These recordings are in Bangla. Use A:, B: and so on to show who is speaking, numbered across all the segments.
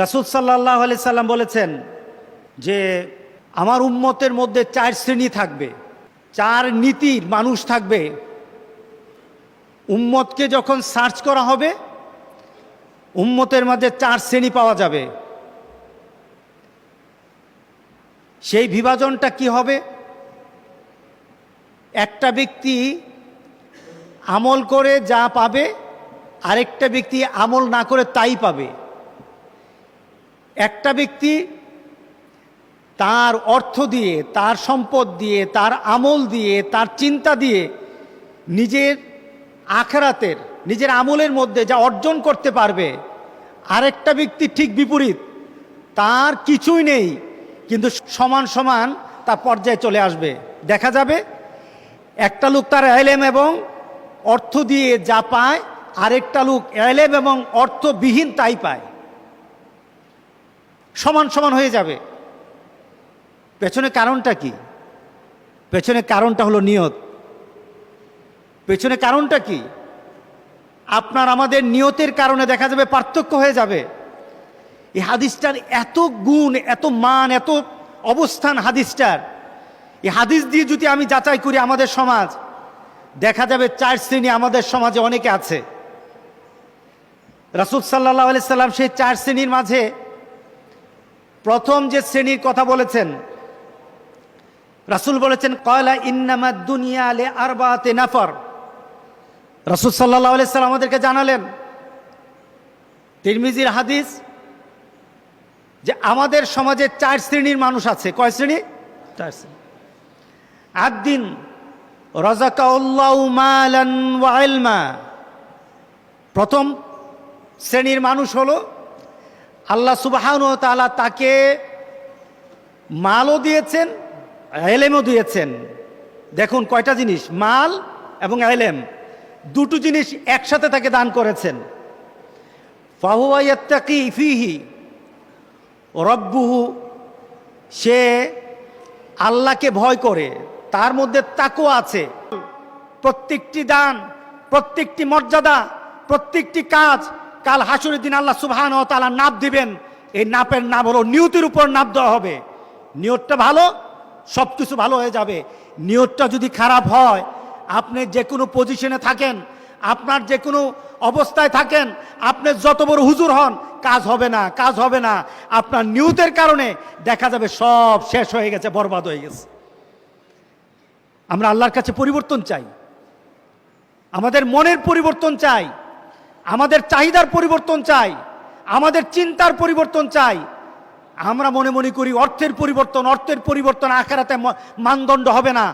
A: রাসুল সাল্লাহ আলি সাল্লাম বলেছেন যে আমার উম্মতের মধ্যে চার শ্রেণি থাকবে, চার নীতির মানুষ থাকবে। উম্মতকে যখন সার্চ করা হবে, উম্মতের মধ্যে চার শ্রেণি পাওয়া যাবে। সেই বিভাজনটা কি হবে? একটা ব্যক্তি আমল করে যা পাবে, আরেকটা ব্যক্তি আমল না করে তাই পাবে। একটা ব্যক্তি তার অর্থ দিয়ে, তার সম্পদ দিয়ে, তার আমল দিয়ে, তার চিন্তা দিয়ে নিজের আখরাতের, নিজের আমলের মধ্যে যা অর্জন করতে পারবে, আরেকটা ব্যক্তি ঠিক বিপরীত। তার কিছুই নেই, কিন্তু সমান সমান তার পর্যায়ে চলে আসবে। দেখা যাবে, একটা লোক তার এলেম এবং অর্থ দিয়ে যা পায়, আরেকটা লোক এলেম এবং অর্থবিহীন তাই পায়। সমান সমান হয়ে যাবে। পেছনে কারণটা কি? পেছনে কারণটা হলো নিয়ত। পেছনে কারণটা কি? আপনার আমাদের নিয়তের কারণে দেখা যাবে পার্থক্য হয়ে যাবে। এই হাদিসটার এত গুণ, এত মান, এত অবস্থান হাদিসটার। এই হাদিস দিয়ে যদি আমি যাচাই করি আমাদের সমাজ, দেখা যাবে চার শ্রেণি আমাদের সমাজে অনেকে আছে। রাসুল সাল্লাহ আলি সাল্লাম সেই চার শ্রেণির মাঝে প্রথম যে শ্রেণির কথা বলেছেন রাসুল বলেছেন কয়লা ইন্নামা দুনিয়া আলে আরবাতে নাফর। রাসুল সাল্লাহ আলি সাল্লাম আমাদেরকে জানালেন তিরমিজির হাদিস যে আমাদের সমাজে চার শ্রেণির মানুষ আছে। কয় শ্রেণি? চার শ্রেণি। আদিন রাজাকাউল্লাহ প্রথম শ্রেণির মানুষ হলো আল্লাহ সুবাহান তালা তাকে মালও দিয়েছেন, এলেমও দিয়েছেন। দেখুন কয়টা জিনিস, মাল এবং এলেম। দুটো জিনিস একসাথে তাকে দান করেছেন। ফাহুয়াত্তাকি ফিহি, রব্বুহু, সে আল্লাহকে ভয় করে, তার মধ্যে তাকও আছে। প্রত্যেকটি দান, প্রত্যেকটি মর্যাদা, প্রত্যেকটি কাজ কাল হাসুরের দিন আল্লাহ সুবহান ও তালা নাপ দিবেন। এই নাপের নাম হলো নিয়তির উপর নাপ দেওয়া হবে। নিয়তটা ভালো সব কিছু ভালো হয়ে যাবে। নিয়তটা যদি খারাপ হয়, আপনি যে কোনো পজিশনে থাকেন, আপনার যে কোনো অবস্থায় থাকেন, আপনি যত বড় হুজুর হন, কাজ হবে না, কাজ হবে না। আপনার নিয়তের কারণে দেখা যাবে সব শেষ হয়ে গেছে, বরবাদ হয়ে গেছে। আমরা আল্লাহর কাছে পরিবর্তন চাই। আমাদের মনের পরিবর্তন চাই। আমাদের চাহিদার পরিবর্তন চাই, আমাদের চিন্তার পরিবর্তন চাই। আমরা মনে মনে করি অর্থের পরিবর্তন অর্থের পরিবর্তন আখারাতে মানদণ্ড হবে না।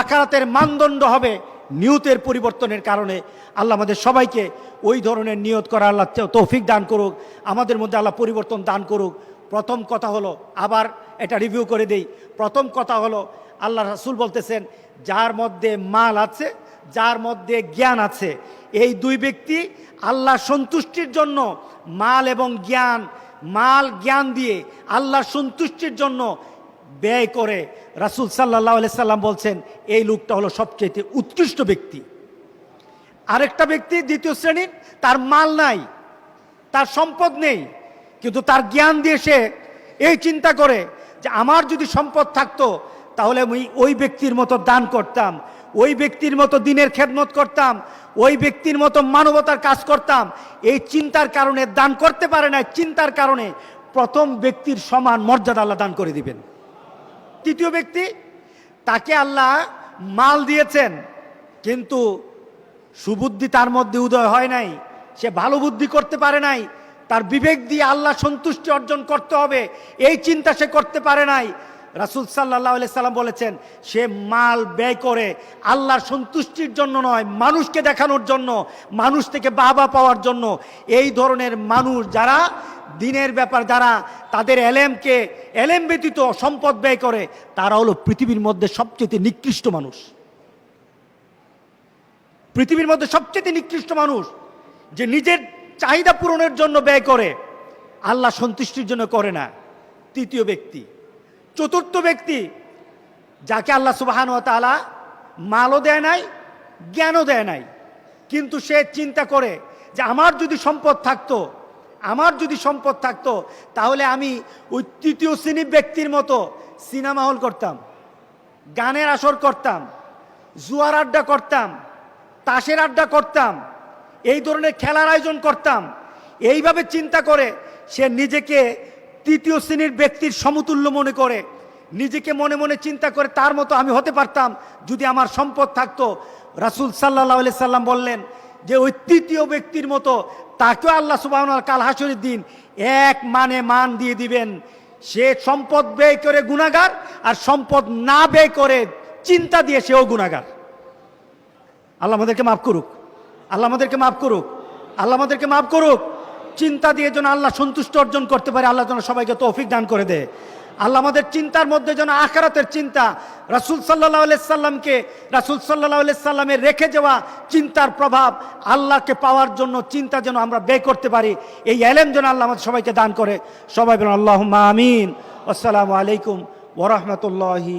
A: আখারাতের মানদণ্ড হবে নিয়তের পরিবর্তনের কারণে। আল্লাহ আমাদের সবাইকে ওই ধরনের নিয়ত করা আল্লাহ তৌফিক দান করুক, আমাদের মধ্যে আল্লাহ পরিবর্তন দান করুক। প্রথম কথা হলো, আবার এটা রিভিউ করে দেই। প্রথম কথা হলো, আল্লাহ রাসুল বলতেছেন, যার মধ্যে মাল আছে যার মধ্যে জ্ঞান আছে। এই দুই ব্যক্তি আল্লাহ সন্তুষ্টির জন্য মাল এবং জ্ঞান, মাল জ্ঞান দিয়ে আল্লাহ সন্তুষ্টির জন্য ব্যয় করে। রাসুল সাল্লাহ সাল্লাম বলছেন, এই লোকটা হলো সবচেয়ে উৎকৃষ্ট ব্যক্তি। আরেকটা ব্যক্তি, দ্বিতীয় শ্রেণির, তার মাল নাই, তার সম্পদ নেই, কিন্তু তার জ্ঞান দিয়ে সে এই চিন্তা করে যে আমার যদি সম্পদ থাকতো, তাহলে আমি ওই ব্যক্তির মতো দান করতাম। ওই ব্যক্তির মতো দিনের খেদমত করতাম, ওই ব্যক্তির মতো মানবতার কাজ করতাম। এই চিন্তার কারণে দান করতে পারে না চিন্তার কারণে প্রথম ব্যক্তির সমান মর্যাদা আল্লাহ দান করে দিবেন। তৃতীয় ব্যক্তি, তাকে আল্লাহ মাল দিয়েছেন, কিন্তু সুবুদ্ধি তার মধ্যে উদয় হয় নাই, সে ভালো বুদ্ধি করতে পারে নাই, তার বিবেক দিয়ে আল্লাহ সন্তুষ্টি অর্জন করতে হবে, এই চিন্তা সে করতে পারে নাই। রাসুল সাল্লাহ সাল্লাম বলেছেন, সে মাল ব্যয় করে আল্লাহর সন্তুষ্টির জন্য নয়, মানুষকে দেখানোর জন্য, মানুষ থেকে বাবা পাওয়ার জন্য। এই ধরনের মানুষ যারা দিনের ব্যাপার, যারা তাদের এলেমকে, এলেম ব্যতীত সম্পদ ব্যয় করে, তারা হলো পৃথিবীর মধ্যে সবচেয়ে নিকৃষ্ট মানুষ। পৃথিবীর মধ্যে সবচেয়ে নিকৃষ্ট মানুষ যে নিজের চাহিদা পূরণের জন্য ব্যয় করে, আল্লাহ সন্তুষ্টির জন্য করে না। তৃতীয় ব্যক্তি চতুর্থ ব্যক্তি, যাকে আল্লাহ সুবাহান ও তালা মালও দেয় নাই, জ্ঞানও দেয় নাই। কিন্তু সে চিন্তা করে যে আমার যদি সম্পদ থাকতো, আমার যদি সম্পদ থাকতো, তাহলে আমি ওই তৃতীয় শ্রেণির ব্যক্তির মতো সিনেমা হল করতাম, গানের আসর করতাম, জুয়ার আড্ডা করতাম, তাসের আড্ডা করতাম, এই ধরনের খেলার আয়োজন করতাম। এইভাবে চিন্তা করে সে নিজেকে তৃতীয় শ্রেণির ব্যক্তির সমতুল্য মনে করে, নিজেকে মনে মনে চিন্তা করে তার মতো আমি হতে পারতাম যদি আমার সম্পদ থাকতো। রাসুল সাল্লাহ সাল্লাম বললেন যে, ওই তৃতীয় ব্যক্তির মতো তাকেও আল্লাহ সুবাহ কাল হাসরের দিন এক মানে মান দিয়ে দিবেন। সে সম্পদ ব্যয় করে গুণাগার আর সম্পদ না ব্যয় করে চিন্তা দিয়ে সেও গুণাগার আল্লাহ আমাদেরকে মাফ করুক। আল্লাহ আমাদেরকে মাফ করুক। আল্লাহ আমাদেরকে মাফ করুক। চিন্তা দিয়ে যেন আল্লাহ সন্তুষ্ট অর্জন করতে পারে, আল্লাহ যেন সবাইকে তৌফিক দান করে দেয়। আল্লাহ আমাদের চিন্তার মধ্যে যেন আখারাতের চিন্তা, রাসুল সাল্লাহ সাল্লামকে, রাসুল সাল্লাহ সাল্লামের রেখে যাওয়া চিন্তার প্রভাব, আল্লাহকে পাওয়ার জন্য চিন্তা যেন আমরা ব্যয় করতে পারি, এই এলেম যেন আল্লাহ আমাদের সবাইকে দান করে। সবাই বলেন আল্লাহ আমিন। আসসালামু আলাইকুম ওরহমতুল্লাহি